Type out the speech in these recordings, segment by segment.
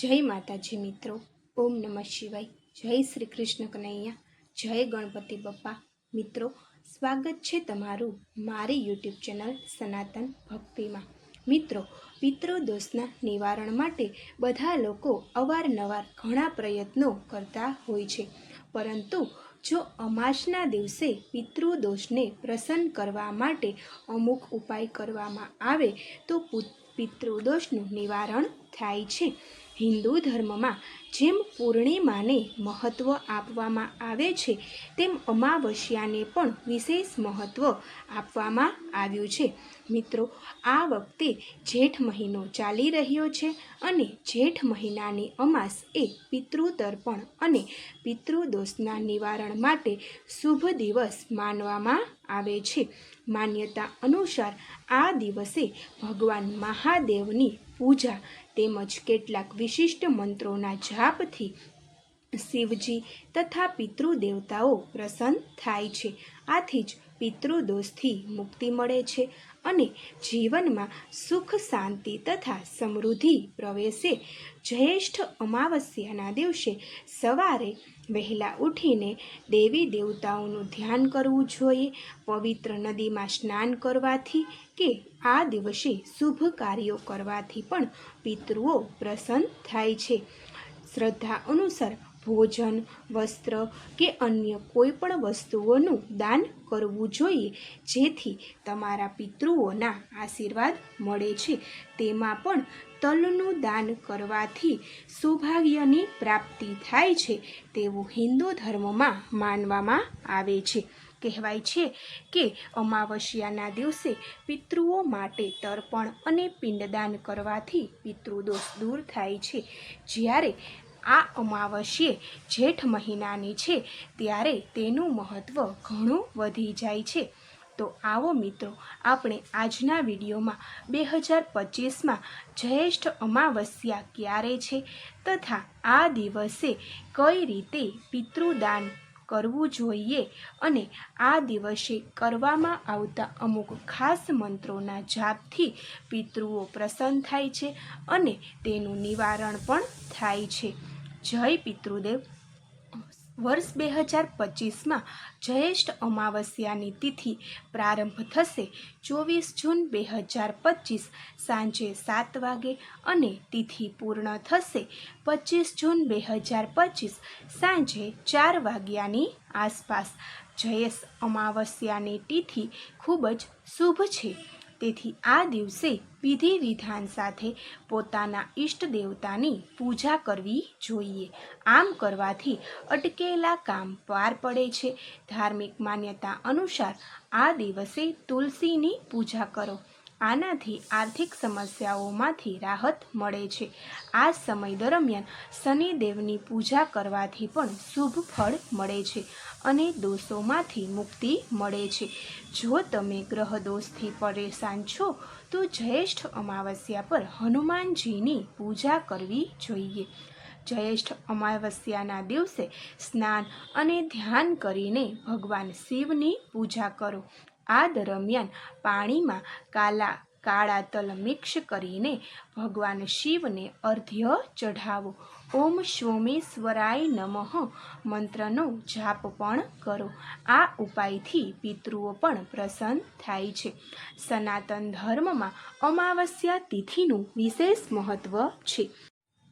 જય માતાજી મિત્રો. ઓમ નમઃ શિવાય. જય શ્રી કૃષ્ણ કનૈયા. જય ગણપતિ બપ્પા. મિત્રો, સ્વાગત છે તમારું મારી યુટ્યુબ ચેનલ સનાતન ભક્તિમાં. મિત્રો પિતૃદોષના નિવારણ માટે બધા લોકો અવારનવાર ઘણા પ્રયત્નો કરતા હોય છે. પરંતુ જો અમાસના દિવસે પિતૃદોષને પ્રસન્ન કરવા માટે અમુક ઉપાય કરવામાં આવે, તો પિતૃદોષનું નિવારણ થાય છે. હિન્દુ ધર્મમાં જેમ પૂર્ણિમાને મહત્ત્વ આપવામાં આવે છે, તેમ અમાવસ્યાને પણ વિશેષ મહત્ત્વ આપવામાં આવ્યું છે. મિત્રો, આ વખતે જેઠ મહિનો ચાલી રહ્યો છે અને જેઠ મહિનાની અમાસ એ પિતૃતર્પણ અને પિતૃદોષના નિવારણ માટે શુભ દિવસ માનવામાં આવે છે. માન્યતા અનુસાર આ દિવસે ભગવાન મહાદેવની પૂજા તેમજ કેટલાક વિશિષ્ટ મંત્રોના જાપથી શિવજી તથા પિતૃદેવતાઓ પ્રસન્ન થાય છે. આથી જ પિતૃદોષથી મુક્તિ મળે છે. અને જીવનમાં સુખ, શાંતિ તથા સમૃદ્ધિ પ્રવેશે. જ્યેષ્ઠ અમાવસ્યાના દિવસે સવારે વહેલા ઉઠીને દેવી દેવતાઓનું ધ્યાન કરવું જોઈએ. પવિત્ર નદીમાં સ્નાન કરવાથી કે આ દિવસે શુભ કાર્યો કરવાથી પણ પિતૃઓ પ્રસન્ન થાય છે. શ્રદ્ધા અનુસાર ભોજન, વસ્ત્ર કે અન્ય કોઈ પણ વસ્તુઓનું દાન કરવું જોઈએ, જેથી તમારા પિતૃઓના આશીર્વાદ મળે છે. તેમાં પણ તલનું દાન કરવાથી સૌભાગ્યની પ્રાપ્તિ થાય છે, તેવું હિન્દુ ધર્મમાં માનવામાં આવે છે. કહેવાય છે કે અમાવસ્યાના દિવસે પિતૃઓ માટે તર્પણ અને પિંડદાન કરવાથી પિતૃદોષ દૂર થાય છે. જ્યારે આ અમાવસ્યે જેઠ મહિનાની છે, ત્યારે તેનું મહત્ત્વ ઘણું વધી જાય છે. તો આવો મિત્રો, આપણે આજના વિડીયોમાં બે હજાર પચીસમાં જ્યેષ્ઠ અમાવસ્યા ક્યારે છે, તથા આ દિવસે કઈ રીતે પિતૃદાન કરવું જોઈએ અને આ દિવસે કરવામાં આવતા અમુક ખાસ મંત્રોના જાપથી પિતૃઓ પ્રસન્ન થાય છે અને તેનું નિવારણ પણ થાય છે. જય પિતૃદેવ. વર્ષ બે હજાર પચીસમાં જ્યેષ્ઠ અમાવસ્યાની તિથિ પ્રારંભ થશે ચોવીસ જૂન બે હજાર પચીસ સાંજે સાત વાગે અને તિથિ પૂર્ણ થશે પચીસ જૂન બે હજાર પચીસ સાંજે ચાર વાગ્યાની આસપાસ. જયેશ અમાવસ્યાની તિથિ ખૂબ જ શુભ છે. તેથી આ દિવસે વિધિ વિધાન સાથે પોતાના ઈષ્ટ દેવતાની પૂજા કરવી જોઈએ. આમ કરવાથી અટકેલા કામ પાર પડે છે. ધાર્મિક માન્યતા અનુસાર આ દિવસે તુલસીની પૂજા કરો. આનાથી આર્થિક સમસ્યાઓમાંથી રાહત મળે છે. આ સમય દરમિયાન શનિદેવની પૂજા કરવાથી પણ શુભ ફળ મળે છે. અને દોષોમાંથી મુક્તિ મળે છે. જો તમે ગ્રહ દોષથી પરેશાન છો, તો જ્યેષ્ઠ અમાવસ્યા પર હનુમાનજીની પૂજા કરવી જોઈએ. જ્યેષ્ઠ અમાવસ્યાના દિવસે સ્નાન અને ધ્યાન કરીને ભગવાન શિવની પૂજા કરો. આ દરમિયાન પાણીમાં કાલા કાળા તલ મિક્સ કરીને ભગવાન શિવને અર્ધ્ય ચઢાવો. ઓમ સોમેશ્વરાય નમઃ. મંત્રનો જાપ પણ કરો. આ ઉપાયથી પિતૃઓ પણ પ્રસન્ન થાય છે. સનાતન ધર્મમાં અમાવસ્યા તિથિનું વિશેષ મહત્વ છે.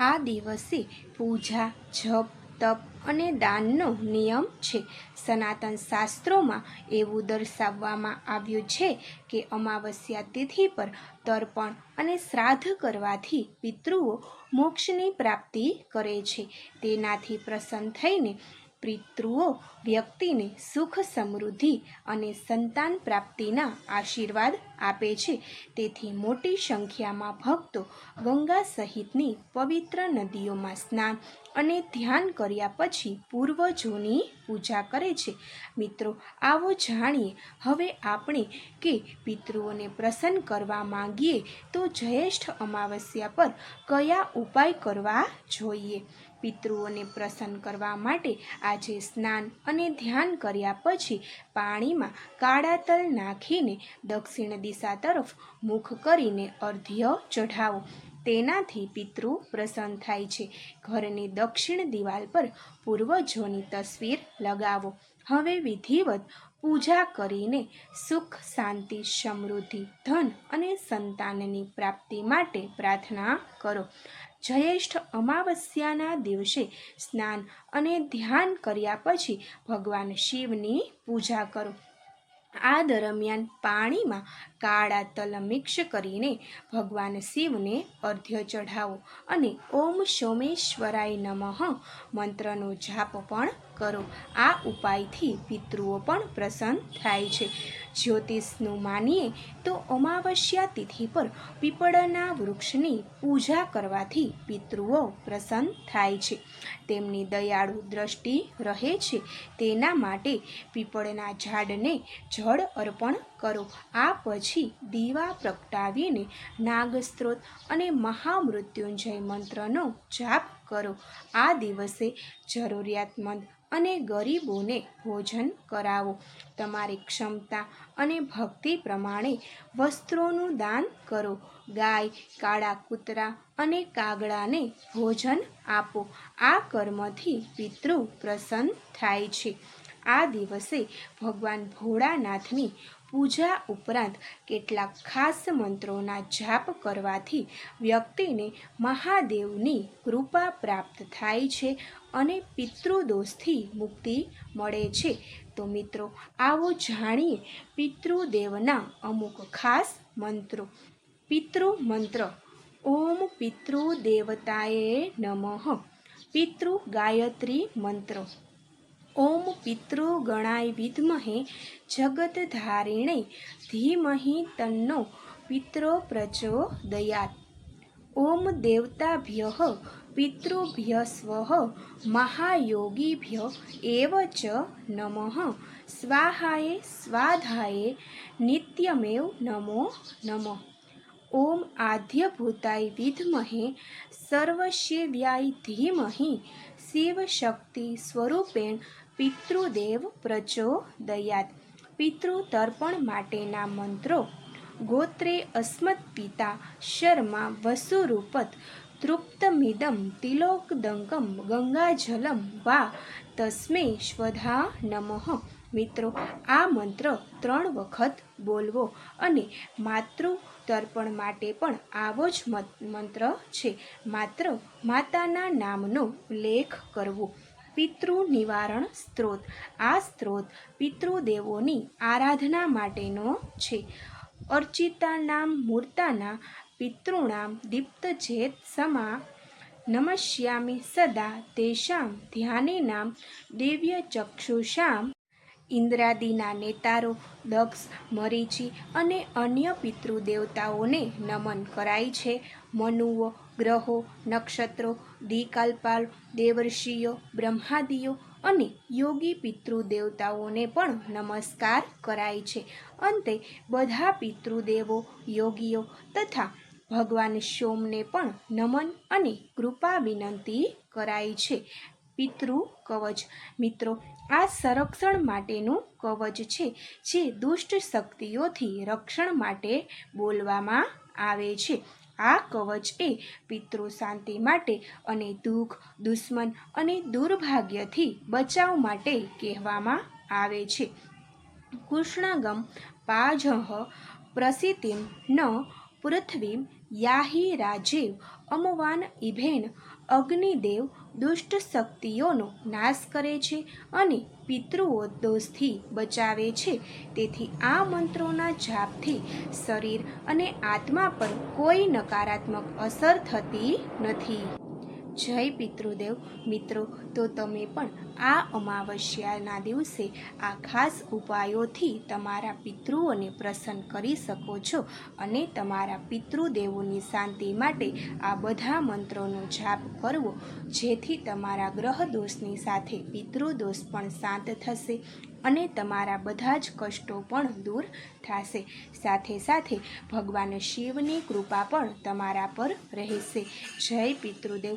આ દિવસે પૂજા, જપ તપ અને દાનનો નિયમ છે. સનાતન શાસ્ત્રોમાં એવું દર્શાવવામાં આવ્યું છે કે અમાવસ્યા તિથિ પર તર્પણ અને શ્રાદ્ધ કરવાથી પિતૃઓ મોક્ષની પ્રાપ્તિ કરે છે. તેનાથી પ્રસન્ન થઈને પિતૃઓ વ્યક્તિને સુખ, સમૃદ્ધિ અને સંતાન પ્રાપ્તિના આશીર્વાદ આપે છે. તેથી મોટી સંખ્યામાં ભક્તો ગંગા સહિતની પવિત્ર નદીઓમાં સ્નાન અને ધ્યાન કર્યા પછી પૂર્વજોની પૂજા કરે છે. મિત્રો, આવો જાણીએ. હવે આપણે કે પિતૃઓને પ્રસન્ન કરવા માંગીએ તો જ્યેષ્ઠ અમાવસ્યા પર કયા ઉપાય કરવા જોઈએ? પિતૃઓને પ્રસન્ન કરવા માટે આજે સ્નાન અને ધ્યાન કર્યા પછી પાણીમાં કાળા તલ નાખીને દક્ષિણ દિશા તરફ મુખ કરીને અર્ધ્ય ચઢાવો. તેનાથી પિતૃ પ્રસન્ન થાય છે. ઘરની દક્ષિણ દિવાલ પર પૂર્વજોની તસવીર લગાવો. હવે વિધિવત પૂજા કરીને સુખ, શાંતિ, સમૃદ્ધિ, ધન અને સંતાનની પ્રાપ્તિ માટે પ્રાર્થના કરો. જયેષ્ઠ અમાવસ્યાના દિવસે સ્નાન અને ધ્યાન કર્યા પછી ભગવાન શિવની પૂજા કરો. આ દરમિયાન પાણીમાં કાળા તલ મિક્સ કરીને ભગવાન શિવને અર્ધ્ય ચઢાવો અને ઓમ સોમેશ્વરાય નમઃ મંત્રનો જાપ પણ કરો. આ ઉપાયથી પિતૃઓ પણ પ્રસન્ન થાય છે. જ્યોતિષનું માનીએ તો અમાવસ્યા તિથિ પર પીપળના વૃક્ષની પૂજા કરવાથી પિતૃઓ પ્રસન્ન થાય છે. તેમની દયાળુ દ્રષ્ટિ રહે છે. તેના માટે પીપળના ઝાડને જળ અર્પણ કરો. આ પછી દીવા પ્રગટાવીને નાગસ્ત્રોત અને મહામૃત્યુંજય મંત્રનો જાપ કરો. આ દિવસે જરૂરિયાતમંદ અને ગરીબોને ભોજન કરાવો. તમારી ક્ષમતા અને ભક્તિ પ્રમાણે વસ્ત્રોનું દાન કરો. ગાય, કાળા કૂતરા અને કાગડાને ભોજન આપો. આ કર્મથી પિતૃ પ્રસન્ન થાય છે. આ દિવસે ભગવાન ભોળાનાથની પૂજા ઉપરાંત કેટલાક ખાસ મંત્રોના જાપ કરવાથી વ્યક્તિને મહાદેવની કૃપા પ્રાપ્ત થાય છે અને પિતૃદોષથી મુક્તિ મળે છે. તો મિત્રો, આવો જાણીએ પિતૃદેવના અમુક ખાસ મંત્રો. પિતૃ મંત્ર ઓમ પિતૃ દેવતાએ નમઃ. પિતૃ ગાયત્રી મંત્ર. ઓમ પિતૃ ગણાય વિદ્મહે જગતધારિણે ધીમહિ તન્નો પિત્રો પ્રચોદયાત ઓમ દેવતાભ્ય પિતૃભ્ય સ્વ મહાયોગીભ્ય એવ ચ નમઃ. સ્વાહાય સ્વાધાય નિત્યમેવ નમો નમઃ. ઓમ આદ્યભૂતાય વિદ્મહે સર્વશિવ્યાય ધીમહિ શિવશક્તિ સ્વરૂપેણ પિતૃદેવ પ્રચોદયાત પિતૃ તર્પણ માટેના મંત્રો. ગોત્રે અસ્મત પિતા શર્મા વસુરૂપત. તૃપ્તમિદમ તિલોકદંકમ ગંગાજલમ વા તસ્મે સ્વધા નમઃ. મિત્રો, આ મંત્ર ત્રણ વખત બોલવો અને માતૃ તર્પણ માટે પણ આવો જ મંત્ર છે. માત્ર માતાના નામનો ઉલ્લેખ કરવો. પિતૃ નિવારણ સ્ત્રોત. આ સ્ત્રોત પિતૃદેવોની આરાધના માટેનો છે. અર્ચિતા નામ મૂર્તાના પિતॄણામ દીપ્તજેત સમા નમસ્યામિ સદા તેષામ ધ્યાનેનામ દિવ્ય ચક્ષુષામ ઇન્દ્રાદિના નેતારો દક્ષ, મરીચી અને અન્ય પિતૃદેવતાઓને નમન કરાય છે. મનુઓ, ગ્રહો, નક્ષત્રો દિકાલપાલ દેવર્ષિઓ બ્રહ્માદિઓ અને યોગી પિતૃદેવતાઓને પણ નમસ્કાર કરાય છે. અંતે બધા પિતૃદેવો, યોગીઓ તથા ભગવાન સોમને પણ નમન અને કૃપા વિનંતી કરાય છે. પિતૃ કવચ. મિત્રો, આ સંરક્ષણ માટેનું કવચ છે, જે દુષ્ટ શક્તિઓથી રક્ષણ માટે બોલવામાં આવે છે. આ કવચ એ પિતૃ શાંતિ માટે અને દુઃખ, દુશ્મન અને દુર્ભાગ્યથી બચાવ માટે કહેવામાં આવે છે. કૃષ્ણાગમ પાજહ પ્રસિદ્ધિમ ન પૃથ્વીમ યાહી રાજીવ અમવાન ઇભેન અગ્નિદેવ દુષ્ટ શક્તિઓનો નાશ કરે છે અને પિતૃઓ દોષથી બચાવે છે. તેથી આ મંત્રોના જાપથી શરીર અને આત્મા પર કોઈ નકારાત્મક અસર થતી નથી. જય પિતૃદેવ. મિત્રો, તો તમે પણ આ અમાવસ્યાના દિવસે આ ખાસ ઉપાયોથી તમારા પિતૃઓને પ્રસન્ન કરી શકો છો અને તમારા પિતૃદેવોની શાંતિ માટે આ બધા મંત્રોનો જાપ કરવો, જેથી તમારા ગ્રહ દોષની સાથે પિતૃદોષ પણ શાંત થશે અને તમારા બધા જ કષ્ટો પણ દૂર થશે. સાથે સાથે ભગવાન શિવની કૃપા પણ તમારા પર રહેશે. જય પિતૃદેવ.